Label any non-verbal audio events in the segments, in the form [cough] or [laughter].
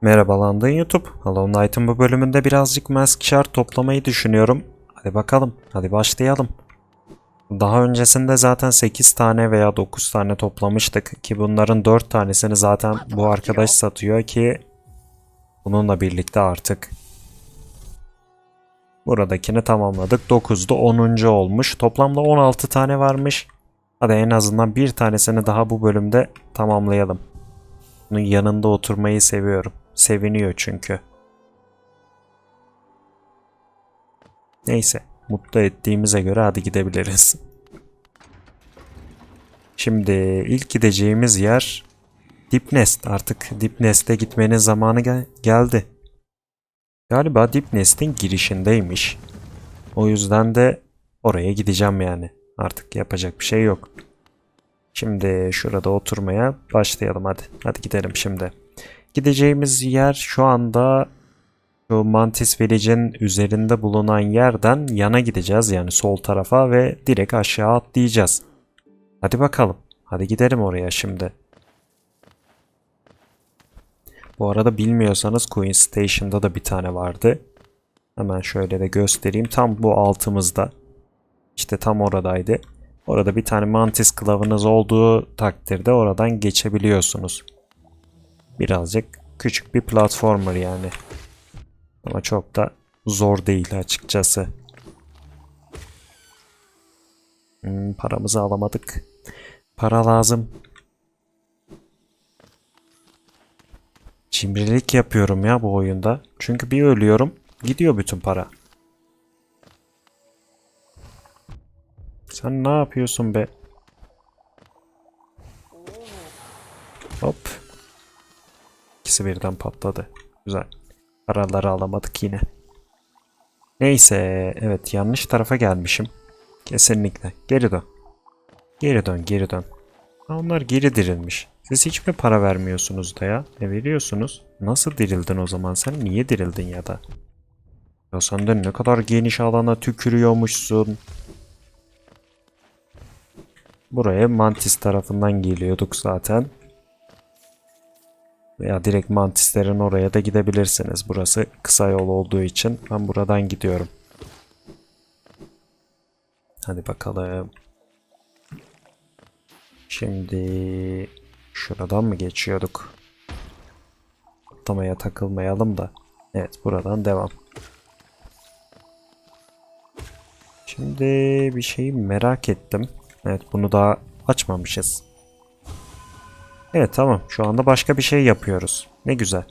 Merhaba London YouTube. Hollow Knight'ın bu bölümünde birazcık mask shard toplamayı düşünüyorum. Hadi bakalım. Hadi başlayalım. Daha öncesinde zaten 8 tane veya 9 tane toplamıştık ki bunların 4 tanesini zaten bu arkadaş satıyor ki bununla birlikte artık buradakini tamamladık. 9'da 10. olmuş. Toplamda 16 tane varmış. Hadi en azından bir tanesini daha bu bölümde tamamlayalım. Bunun yanında oturmayı seviyorum. Seviniyor çünkü. Neyse, mutlu ettiğimize göre hadi gidebiliriz. Şimdi ilk gideceğimiz yer Dipnest. Artık Dipnest'e gitmenin zamanı gel- geldi. Galiba Dipnest'in girişindeymiş. O yüzden de oraya gideceğim yani. Artık yapacak bir şey yok. Şimdi şurada oturmaya başlayalım hadi. Hadi gidelim şimdi. Gideceğimiz yer şu anda şu Mantis Village'in üzerinde bulunan yerden yana gideceğiz. Yani sol tarafa ve direkt aşağı atlayacağız. Hadi bakalım. Hadi gidelim oraya şimdi. Bu arada bilmiyorsanız Queen Station'da da bir tane vardı. Hemen şöyle de göstereyim. Tam bu altımızda. İşte tam oradaydı. Orada bir tane mantis kılavınız olduğu takdirde oradan geçebiliyorsunuz. Birazcık küçük bir platformer yani. Ama çok da zor değil açıkçası. Hmm, paramızı alamadık. Para lazım. Cimrilik yapıyorum ya bu oyunda. Çünkü bir ölüyorum gidiyor bütün para. Sen ne yapıyorsun be? Hop. İkisi birden patladı. Güzel. Paraları alamadık yine. Neyse. Evet yanlış tarafa gelmişim. Kesinlikle. Geri dön. Geri dön geri dön. Onlar geri dirilmiş. Siz hiç mi para vermiyorsunuz da ya? E veriyorsunuz. Nasıl dirildin o zaman sen? Niye dirildin ya da? Ya sen de ne kadar geniş alana tükürüyormuşsun. Buraya Mantis tarafından geliyorduk zaten. Veya direkt Mantislerin oraya da gidebilirsiniz. Burası kısa yol olduğu için ben buradan gidiyorum. Hadi bakalım. Şimdi şuradan mı geçiyorduk? Atlamaya takılmayalım da. Evet buradan devam. Şimdi bir şeyi merak ettim. Evet bunu daha açmamışız. Evet tamam şu anda başka bir şey yapıyoruz. Ne güzel.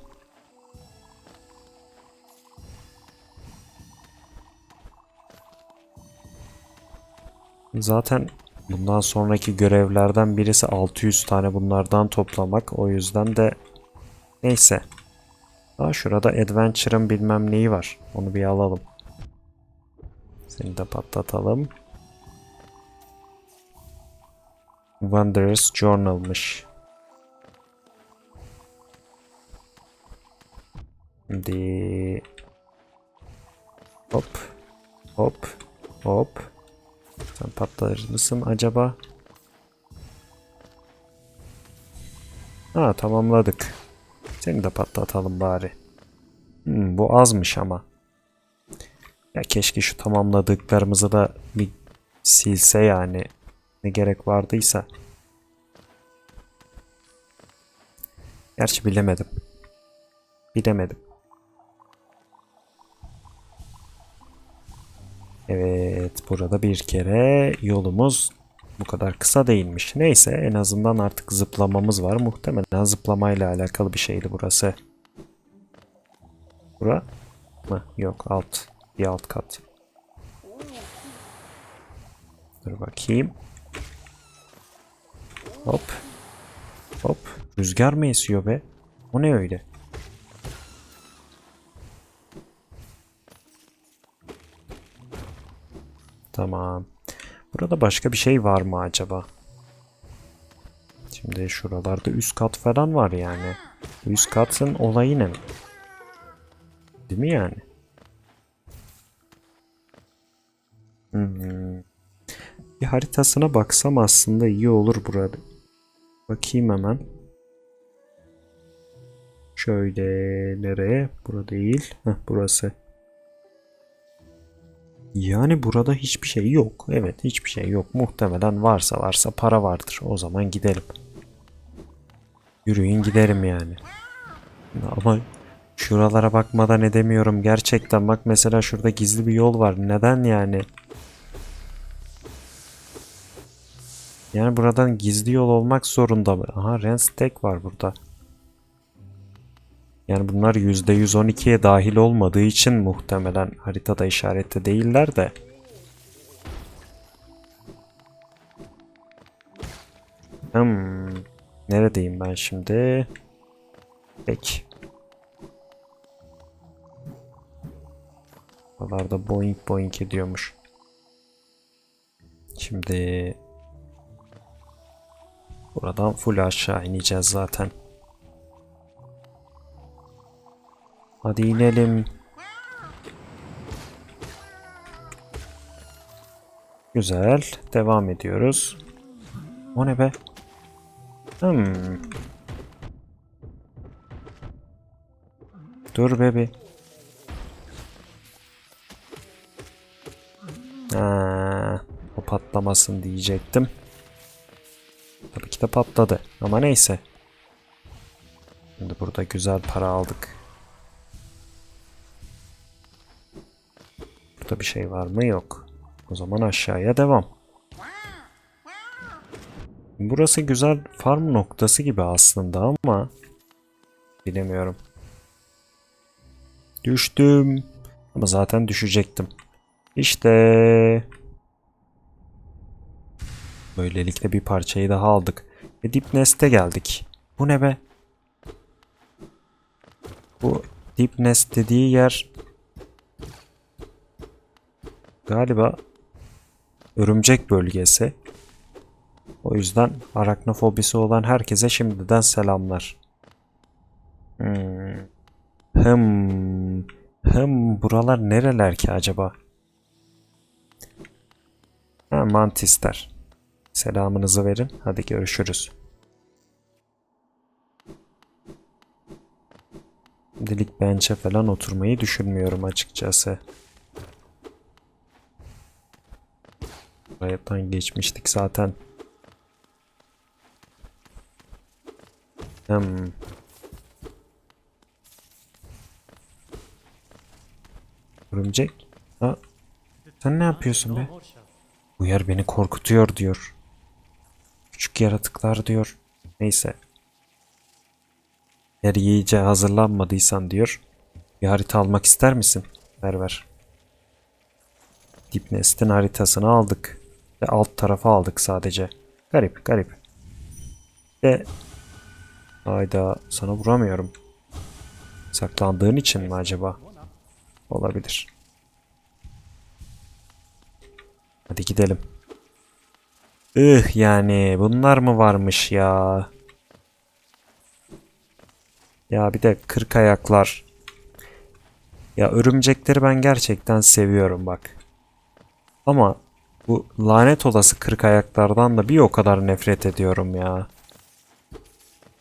Zaten bundan sonraki görevlerden birisi 600 tane bunlardan toplamak. O yüzden de neyse. Daha şurada Adventure'ın bilmem neyi var. Onu bir alalım. Seni de patlatalım. Wanderer's Journal'mış. Şimdi hop hop hop sen patlar mısın acaba? Ha tamamladık. Seni de patlatalım bari. Hmm, bu azmış ama. Ya keşke şu tamamladıklarımızı da bir silse yani. Ne gerek vardıysa. Gerçi bilemedim. Bilemedim. Evet, burada bir kere yolumuz bu kadar kısa değilmiş. Neyse, en azından artık zıplamamız var. Muhtemelen zıplamayla alakalı bir şeydi burası. Bura mı? Yok, alt. Bir alt kat. Dur bakayım. Hop. Hop. Rüzgar mı esiyor be? O ne öyle? Tamam. Burada başka bir şey var mı acaba? Şimdi şuralarda üst kat falan var yani. Üst katın olayı ne? Değil mi yani? Hmm. Bir haritasına baksam aslında iyi olur burada. Bakayım hemen. Şöyle nereye? Bura değil. Heh, burası. Yani burada hiçbir şey yok. Evet hiçbir şey yok. Muhtemelen varsa varsa para vardır. O zaman gidelim. Yürüyün giderim yani. Ama şuralara bakmadan edemiyorum. Gerçekten bak mesela şurada gizli bir yol var. Neden yani? Yani buradan gizli yol olmak zorunda mı? Aha Renstek var burada. Yani bunlar %112'ye dahil olmadığı için muhtemelen haritada işarette değiller de. Hmm. Neredeyim ben şimdi? Peki. Buralarda boing boing ediyormuş. Şimdi buradan full aşağı ineceğiz zaten. Hadi inelim. Güzel. Devam ediyoruz. O ne be? Hmm. Dur bebi. Ha, o patlamasın diyecektim. Tabii ki de patladı. Ama neyse. Şimdi burada güzel para aldık. Burada bir şey var mı? Yok. O zaman aşağıya devam. Burası güzel farm noktası gibi aslında ama bilemiyorum. Düştüm. Ama zaten düşecektim. İşte böylelikle bir parçayı daha aldık. Ve Deep Nest'e geldik. Bu ne be? Bu Deep Nest dediği yer galiba örümcek bölgesi. O yüzden araknofobisi olan herkese şimdiden selamlar. Hmm. Hım. Hım. Buralar nereler ki acaba? Ha, mantisler. Selamınızı verin. Hadi görüşürüz. Şimdilik bench'e falan oturmayı düşünmüyorum açıkçası. Buraydan geçmiştik zaten. Hmm. Örümcek? Ha, sen ne yapıyorsun be? Bu yer beni korkutuyor diyor. Küçük yaratıklar diyor. Neyse. Eğer iyice hazırlanmadıysan diyor. Bir harita almak ister misin? Ver ver. Dipnest'in haritasını aldık. Ve alt tarafı aldık sadece. Garip garip. Ve Hayda sana vuramıyorum. Saklandığın için mi acaba? Olabilir. Hadi gidelim. Ih yani bunlar mı varmış ya? Ya bir de kırk ayaklar. Ya örümcekleri ben gerçekten seviyorum bak. Ama bu lanet olası kırk ayaklardan da bir o kadar nefret ediyorum ya.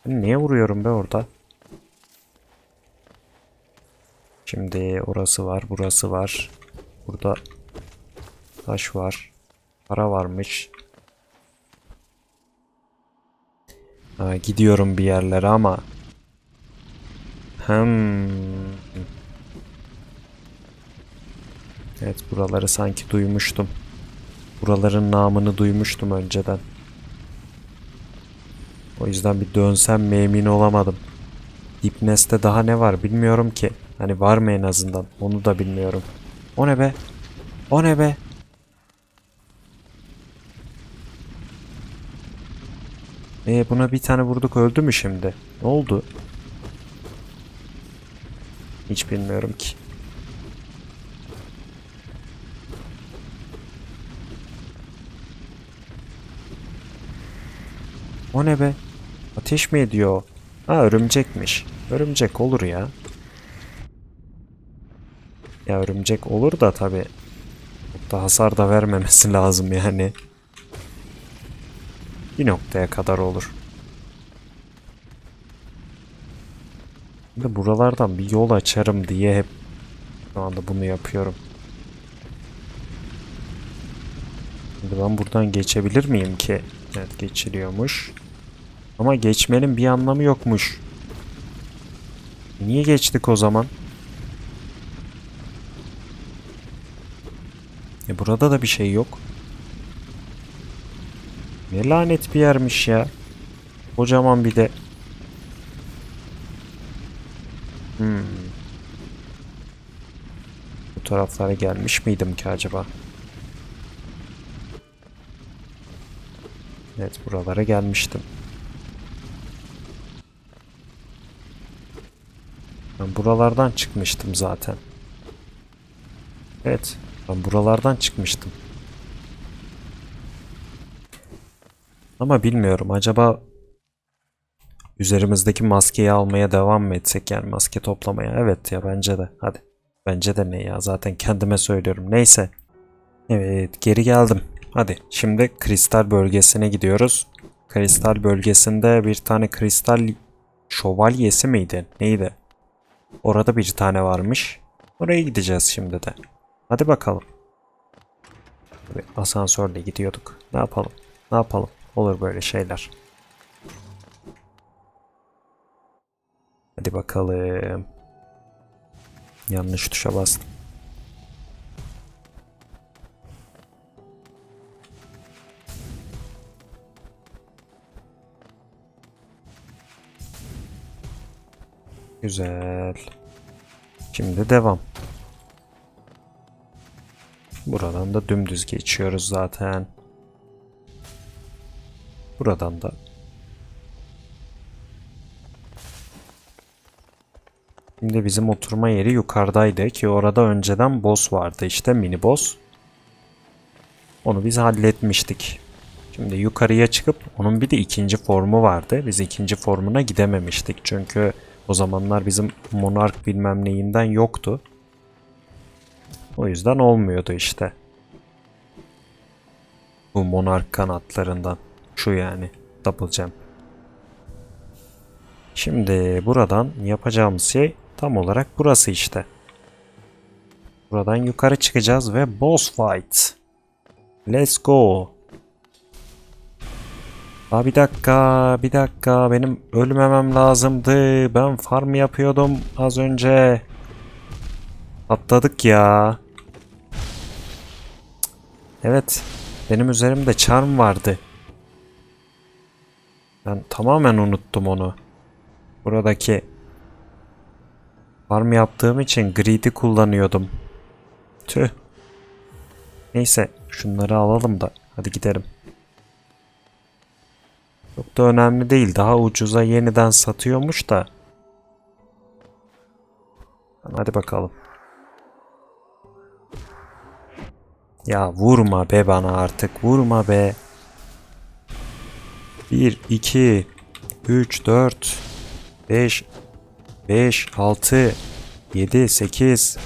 Niye vuruyorum be orada? Şimdi orası var, burası var. Burada taş var. Para varmış. Ha, gidiyorum bir yerlere ama. Hmm. Evet buraları sanki duymuştum. Buraların namını duymuştum önceden. O yüzden bir dönsem mi emin olamadım. Dipnest'te daha ne var bilmiyorum ki. Hani var mı en azından onu da bilmiyorum. O ne be? O ne be? Ee buna bir tane vurduk öldü mü şimdi? Ne oldu? Hiç bilmiyorum ki. O ne be? Ateş mi ediyor? Ha örümcekmiş. Örümcek olur ya. Ya örümcek olur da tabi. Da hasar da vermemesi [laughs] lazım yani. Bir noktaya kadar olur. Şimdi buralardan bir yol açarım diye hep şu anda bunu yapıyorum. Şimdi ben buradan geçebilir miyim ki? Evet geçiliyormuş. Ama geçmenin bir anlamı yokmuş. Niye geçtik o zaman? E burada da bir şey yok. Ne lanet bir yermiş ya. Kocaman bir de. Hmm. Bu taraflara gelmiş miydim ki acaba? Evet buralara gelmiştim. Ben buralardan çıkmıştım zaten. Evet. Ben buralardan çıkmıştım. Ama bilmiyorum acaba üzerimizdeki maskeyi almaya devam mı etsek yani maske toplamaya? Evet ya bence de. Hadi. Bence de ne ya zaten kendime söylüyorum. Neyse. Evet geri geldim. Hadi şimdi kristal bölgesine gidiyoruz. Kristal bölgesinde bir tane kristal şövalyesi miydi? Neydi? Orada bir tane varmış. Oraya gideceğiz şimdi de. Hadi bakalım. Asansörle gidiyorduk. Ne yapalım? Ne yapalım? Olur böyle şeyler. Hadi bakalım. Yanlış tuşa bastım. Güzel. Şimdi devam. Buradan da dümdüz geçiyoruz zaten. Buradan da. Şimdi bizim oturma yeri yukarıdaydı ki orada önceden boss vardı işte mini boss. Onu biz halletmiştik. Şimdi yukarıya çıkıp onun bir de ikinci formu vardı. Biz ikinci formuna gidememiştik çünkü o zamanlar bizim monark bilmem neyinden yoktu. O yüzden olmuyordu işte. Bu monark kanatlarından. Şu yani. Double jump. Şimdi buradan yapacağımız şey tam olarak burası işte. Buradan yukarı çıkacağız ve boss fight. Let's go. Aa, bir dakika, bir dakika. Benim ölmemem lazımdı. Ben farm yapıyordum az önce. Atladık ya. Evet. Benim üzerimde charm vardı. Ben tamamen unuttum onu. Buradaki farm yaptığım için greed'i kullanıyordum. Tüh. Neyse şunları alalım da hadi gidelim. Çok da önemli değil. Daha ucuza yeniden satıyormuş da. Hadi bakalım. Ya vurma be bana artık. Vurma be. 1, 2, 3, 4, 5, 5, 6, 7, 8,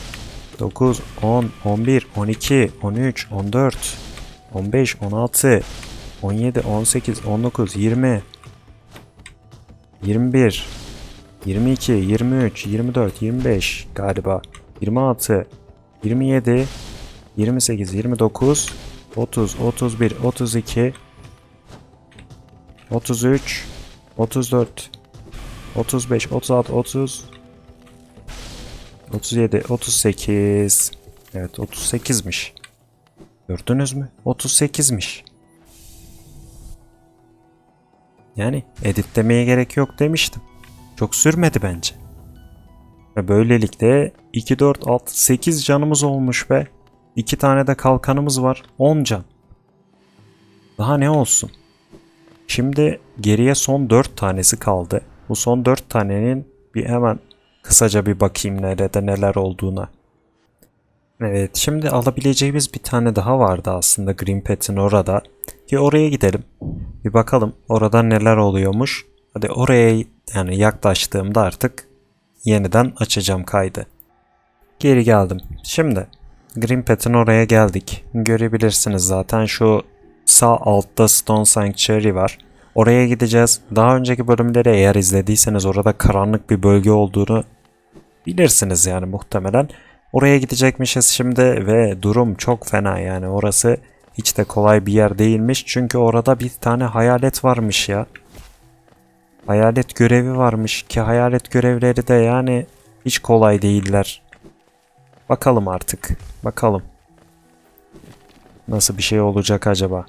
9, 10, 11, 12, 13, 14, 15, 16, 17, 18, 19, 20, 21, 22, 23, 24, 25 galiba, 26, 27, 28, 29, 30, 31, 32, 33, 34, 35, 36, 30, 37, 38. Evet 38'miş. Gördünüz mü? 38'miş. Yani editlemeye gerek yok demiştim. Çok sürmedi bence. Ve böylelikle 2, 4, 6, 8 canımız olmuş be. 2 tane de kalkanımız var. 10 can. Daha ne olsun? Şimdi geriye son 4 tanesi kaldı. Bu son 4 tanenin bir hemen kısaca bir bakayım nerede neler olduğuna. Evet şimdi alabileceğimiz bir tane daha vardı aslında Green Pet'in orada. Ki oraya gidelim. Bir bakalım orada neler oluyormuş. Hadi oraya yani yaklaştığımda artık yeniden açacağım kaydı. Geri geldim. Şimdi Green Pet'in oraya geldik. Görebilirsiniz zaten şu sağ altta Stone Sanctuary var. Oraya gideceğiz. Daha önceki bölümleri eğer izlediyseniz orada karanlık bir bölge olduğunu bilirsiniz yani muhtemelen. Oraya gidecekmişiz şimdi ve durum çok fena yani orası hiç de kolay bir yer değilmiş. Çünkü orada bir tane hayalet varmış ya. Hayalet görevi varmış ki hayalet görevleri de yani hiç kolay değiller. Bakalım artık. Bakalım. Nasıl bir şey olacak acaba?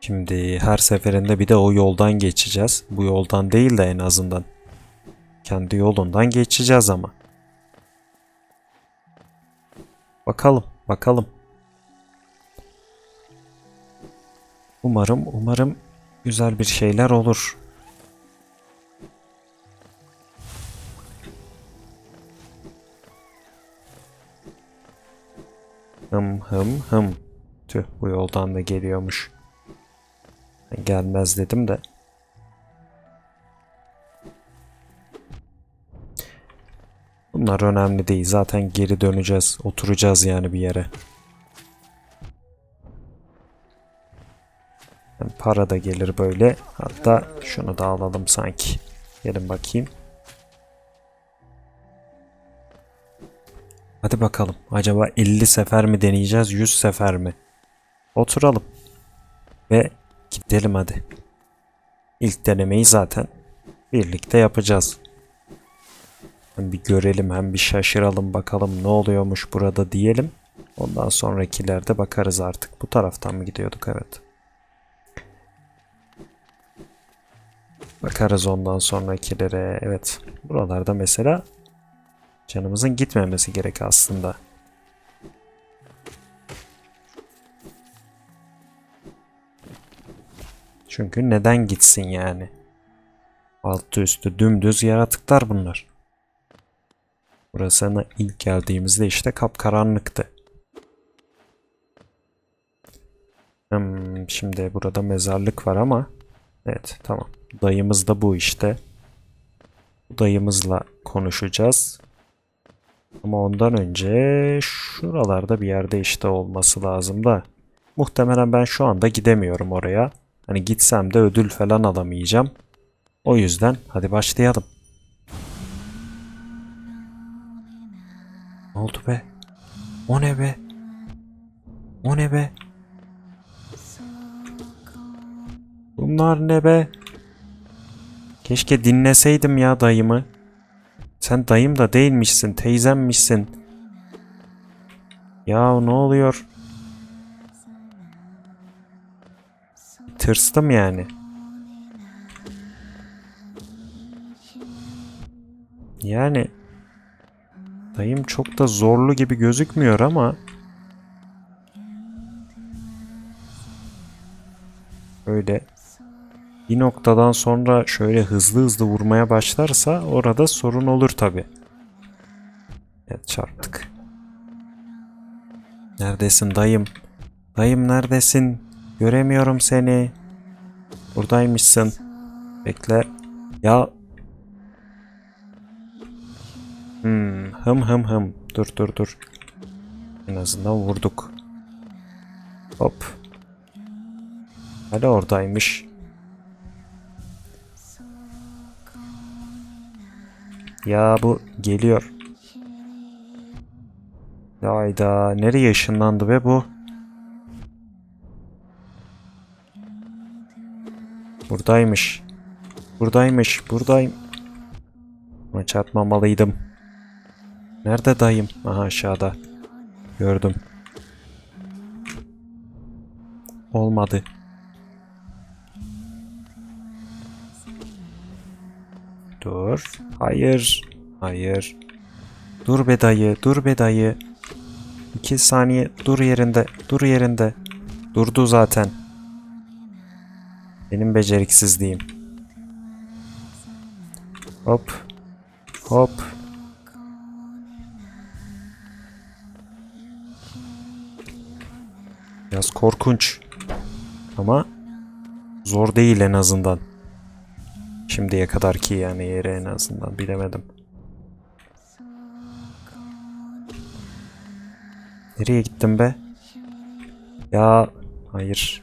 Şimdi her seferinde bir de o yoldan geçeceğiz. Bu yoldan değil de en azından. Kendi yolundan geçeceğiz ama. Bakalım, bakalım. Umarım, umarım güzel bir şeyler olur. Hım hım hım. Tüh bu yoldan da geliyormuş. Gelmez dedim de. Bunlar önemli değil. Zaten geri döneceğiz. Oturacağız yani bir yere. Yani para da gelir böyle. Hatta şunu da alalım sanki. Gelin bakayım. Hadi bakalım. Acaba 50 sefer mi deneyeceğiz? 100 sefer mi? Oturalım. Ve gidelim hadi. İlk denemeyi zaten birlikte yapacağız. Bir görelim hem bir şaşıralım bakalım ne oluyormuş burada diyelim. Ondan sonrakilerde bakarız artık. Bu taraftan mı gidiyorduk? Evet. Bakarız ondan sonrakilere. Evet. Buralarda mesela canımızın gitmemesi gerek aslında. Çünkü neden gitsin yani? Altı üstü dümdüz yaratıklar bunlar. Burasına ilk geldiğimizde işte kapkaranlıktı. Hmm, şimdi burada mezarlık var ama evet tamam. Dayımız da bu işte. Dayımızla konuşacağız. Ama ondan önce şuralarda bir yerde işte olması lazım da. Muhtemelen ben şu anda gidemiyorum oraya. Hani gitsem de ödül falan alamayacağım. O yüzden hadi başlayalım. Oldu be? O ne be? O ne be? Bunlar ne be? Keşke dinleseydim ya dayımı. Sen dayım da değilmişsin, teyzemmişsin. Ya ne oluyor? Tırstım yani. Yani dayım çok da zorlu gibi gözükmüyor ama öyle bir noktadan sonra şöyle hızlı hızlı vurmaya başlarsa orada sorun olur tabi. Evet çarptık. Neredesin dayım? Dayım neredesin? Göremiyorum seni. Buradaymışsın. Bekle. Ya. Hmm, hım hım hım. Dur dur dur. En azından vurduk. Hop. Hala oradaymış. Ya bu geliyor. Hayda nereye ışınlandı be bu? Buradaymış. Buradaymış. Buradayım. Ama çarpmamalıydım. Nerede dayım? Aha aşağıda. Gördüm. Olmadı. Dur. Hayır. Hayır. Dur be dayı. Dur be dayı. İki saniye. Dur yerinde. Dur yerinde. Durdu zaten. Benim beceriksizliğim. Hop. Hop. Biraz korkunç. Ama zor değil en azından. Şimdiye kadar ki yani yeri en azından bilemedim. Nereye gittim be? Ya hayır.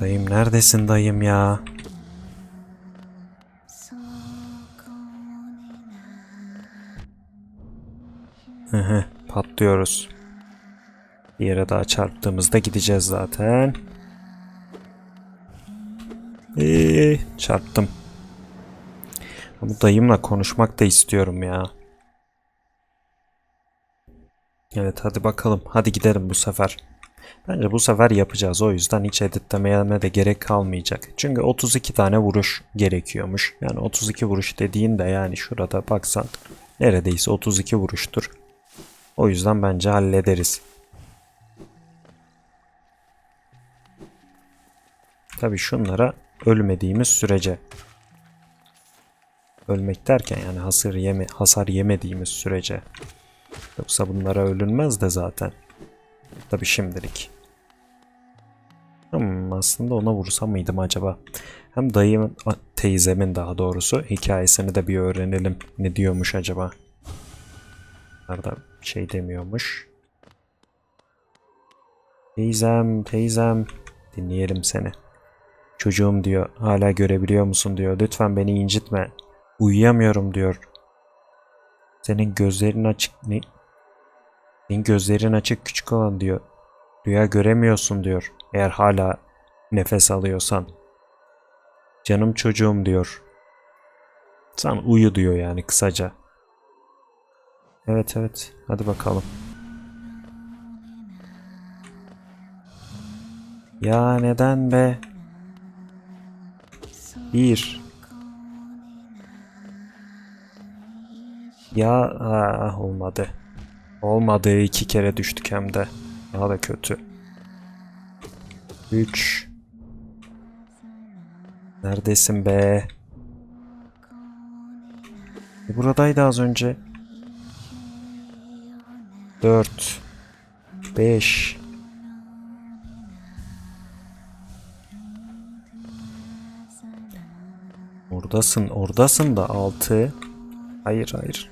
Dayım neredesin dayım ya? Patlıyoruz. Bir yere daha çarptığımızda gideceğiz zaten. Ee, çarptım. Bu dayımla konuşmak da istiyorum ya. Evet hadi bakalım. Hadi gidelim bu sefer. Bence bu sefer yapacağız. O yüzden hiç editlemeye de gerek kalmayacak. Çünkü 32 tane vuruş gerekiyormuş. Yani 32 vuruş dediğin de yani şurada baksan neredeyse 32 vuruştur. O yüzden bence hallederiz. Tabi şunlara ölmediğimiz sürece. Ölmek derken yani hasar, yeme, hasar yemediğimiz sürece. Yoksa bunlara ölünmez de zaten. Tabi şimdilik. Hmm, aslında ona vursam mıydım acaba? Hem dayımın, teyzemin daha doğrusu hikayesini de bir öğrenelim. Ne diyormuş acaba? Nerede bir şey demiyormuş. Teyzem, teyzem. Dinleyelim seni. Çocuğum diyor. Hala görebiliyor musun diyor. Lütfen beni incitme. Uyuyamıyorum diyor. Senin gözlerin açık ne? Senin gözlerin açık küçük olan diyor. Rüya göremiyorsun diyor. Eğer hala nefes alıyorsan. Canım çocuğum diyor. Sen uyu diyor yani kısaca. Evet evet. Hadi bakalım. Ya neden be? Bir. Ya ah, olmadı. Olmadı. iki kere düştük hem de. Daha da kötü. Üç. Neredesin be? E, buradaydı az önce. Dört. Beş. Oradasın, oradasın da altı. Hayır, hayır.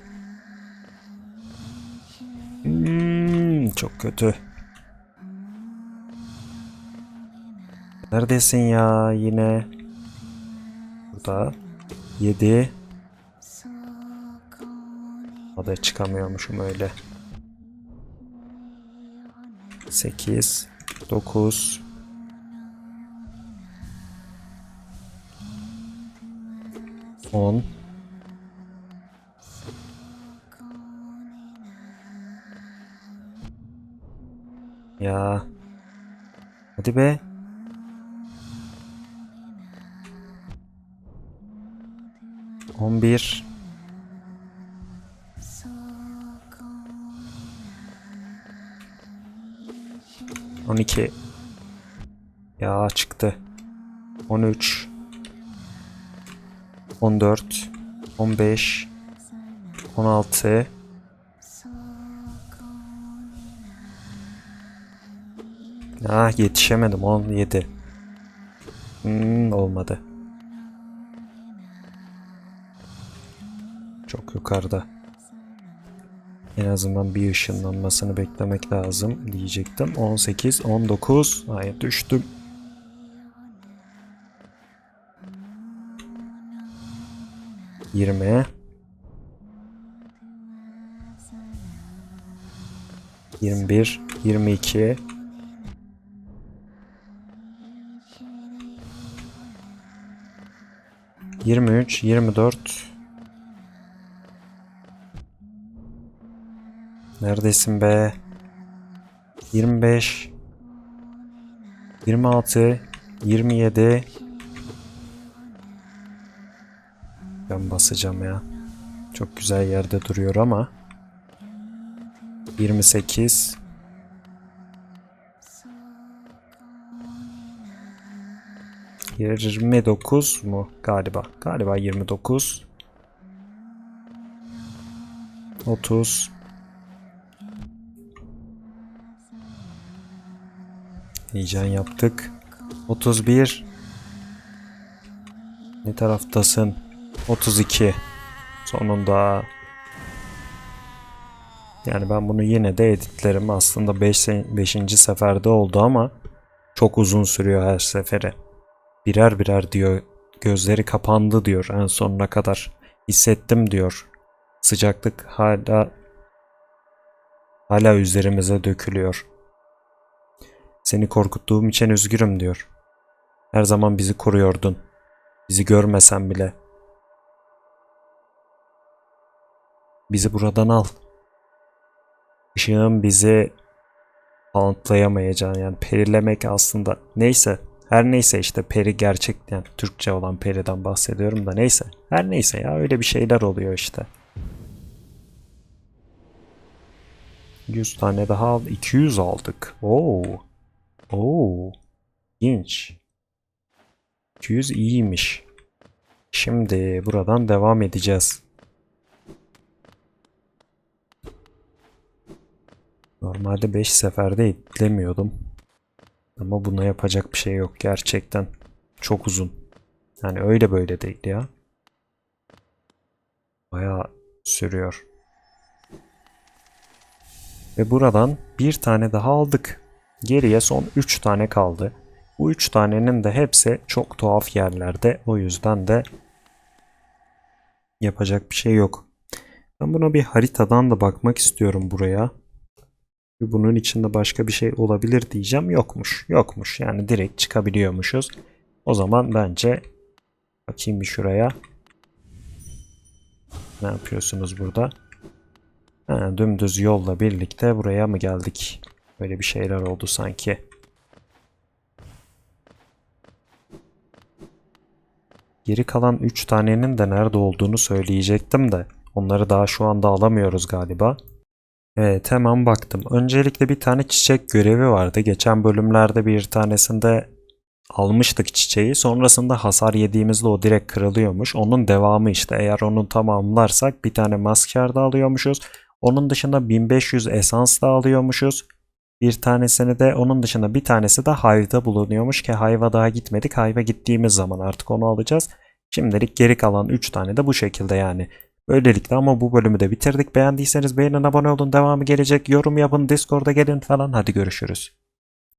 Hmm, çok kötü. Neredesin ya yine? Burada. Yedi. Adaya çıkamıyormuşum öyle. Sekiz. Dokuz. On. Ya. Hadi be. On bir. On iki. Ya çıktı. On üç. On dört. On beş. On altı. Ah yetişemedim 17. Hmm, olmadı. Çok yukarıda. En azından bir ışınlanmasını beklemek lazım diyecektim. 18, 19. Hayır düştüm. Yirmi. Yirmi bir, yirmi iki. 23, 24. Neredesin be? 25 26 27 Ben basacağım ya. Çok güzel yerde duruyor ama 28 29 mu galiba? Galiba 29 30 Heyecan yaptık. Otuz bir. Ne taraftasın? Otuz iki. Sonunda. Yani ben bunu yine de editlerim. Aslında 5. Beş, seferde oldu ama çok uzun sürüyor her seferi. Birer birer diyor. Gözleri kapandı diyor en sonuna kadar. Hissettim diyor. Sıcaklık hala hala üzerimize dökülüyor. Seni korkuttuğum için üzgünüm diyor. Her zaman bizi koruyordun. Bizi görmesen bile. Bizi buradan al. Işığın bizi kanıtlayamayacağını yani perilemek aslında neyse her neyse işte peri gerçek yani Türkçe olan periden bahsediyorum da neyse her neyse ya öyle bir şeyler oluyor işte. 100 tane daha al 200 aldık. Oo. Oo. İlginç. 200 iyiymiş. Şimdi buradan devam edeceğiz. Normalde 5 seferde editlemiyordum. Ama buna yapacak bir şey yok gerçekten. Çok uzun. Yani öyle böyle değil ya. Bayağı sürüyor. Ve buradan bir tane daha aldık. Geriye son 3 tane kaldı. Bu 3 tanenin de hepsi çok tuhaf yerlerde. O yüzden de yapacak bir şey yok. Ben buna bir haritadan da bakmak istiyorum buraya. Bunun içinde başka bir şey olabilir diyeceğim. Yokmuş. Yokmuş. Yani direkt çıkabiliyormuşuz. O zaman bence bakayım bir şuraya. Ne yapıyorsunuz burada? Ha, dümdüz yolla birlikte buraya mı geldik? Böyle bir şeyler oldu sanki. Geri kalan 3 tanenin de nerede olduğunu söyleyecektim de onları daha şu anda alamıyoruz galiba. Evet hemen baktım. Öncelikle bir tane çiçek görevi vardı. Geçen bölümlerde bir tanesinde almıştık çiçeği. Sonrasında hasar yediğimizde o direkt kırılıyormuş. Onun devamı işte. Eğer onu tamamlarsak bir tane maskar da alıyormuşuz. Onun dışında 1500 esans da alıyormuşuz. Bir tanesini de onun dışında bir tanesi de Hive'da bulunuyormuş ki Hive'a daha gitmedik. Hive'a gittiğimiz zaman artık onu alacağız. Şimdilik geri kalan 3 tane de bu şekilde yani. Böylelikle ama bu bölümü de bitirdik. Beğendiyseniz beğenin, abone olun. Devamı gelecek. Yorum yapın, Discord'a gelin falan. Hadi görüşürüz.